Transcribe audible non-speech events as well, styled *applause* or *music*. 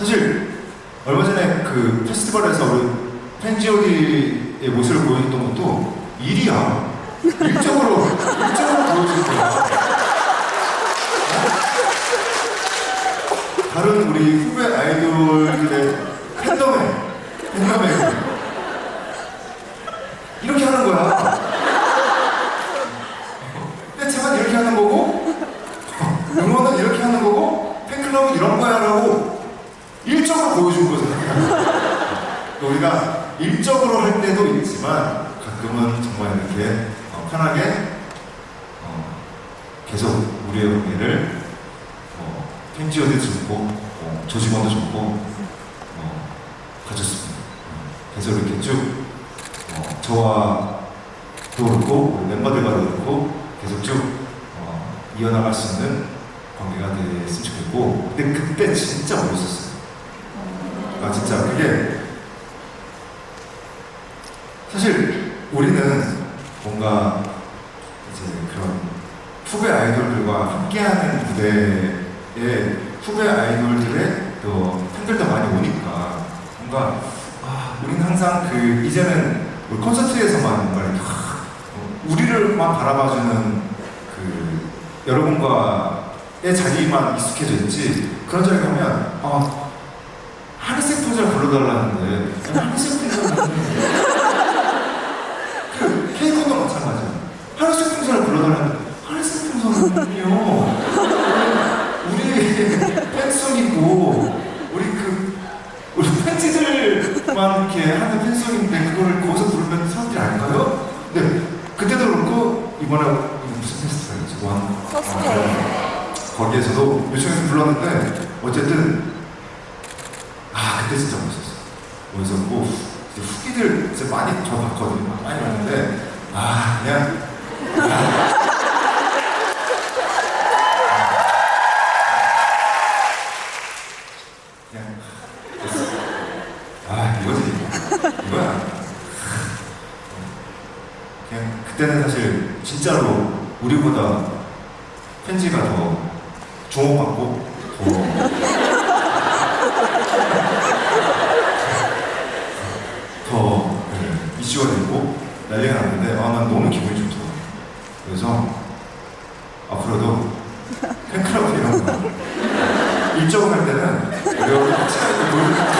사실 얼마 전에 그 페스티벌에서 우리 펜지오디의 모습을 보여줬던 것도 일이야. 일적으로 일적으로 보여줄 거야. 다른 우리 후배 아이돌들의 팬덤에 팬덤에 이렇게 하는 거야. 떼창은 이렇게 하는 거고 응원은 이렇게 하는 거고 팬클럽은 이런 거야 라고 일적으로 보여준 거잖아요. 또 *laughs* 우리가 일적으로 할 때도 있지만 가끔은 정말 이렇게 어, 편하게 어, 계속 우리의 관계를 어, 팬지어도 좋고 어, 조직원도 좋고 어, 가졌습니다. 어, 계속 이렇게 쭉 어, 저와 도 그렇고 멤버들과도 그렇고 계속 쭉 어, 이어나갈 수 있는 관계가 됐으면 좋겠고 근데 그때 진짜 멋있었어요. 아 진짜. 그게 사실 우리는 뭔가 이제 그런 후배 아이돌들과 함께하는 무대에 후배 아이돌들의 또 팬들도 많이 오니까 뭔가 아, 우리는 항상 그 이제는 우리 콘서트에서만 뭔가 이렇게 확, 어, 우리를만 바라봐주는 그 여러분과의 자리만 익숙해져 있지. 그런 자리 가면 아 불러달라는데. 그 케이크도 마찬가지야. 하늘색 풍선을 불러달라는데 하늘색 풍선은요. 우리 팬송이고 우리 그 우리 팬티들만 이렇게 하는 팬송인데 그거를 거기서 부르면 사람들이 알까요? 네. 그때도 그렇고 이번에 무슨 페스티벌이지? 원. 아, 거기에서도 요청해서 불렀는데 어쨌든 아 그때 진짜 멋있었어 멋있었고 이제 후기들 이제 많이 저 봤거든요. 많이 봤는데 아 그냥. 아, 그때는 사실 진짜로 우리보다 팬지가 더 주목받고 더 더 네, 이슈가 되고 난리가 났는데 아, 난 너무 기분이 좋더라고요. 그래서 앞으로도 *laughs* 팬클럽 이런 거 일정을 할 때는 우리가 같이 보여줄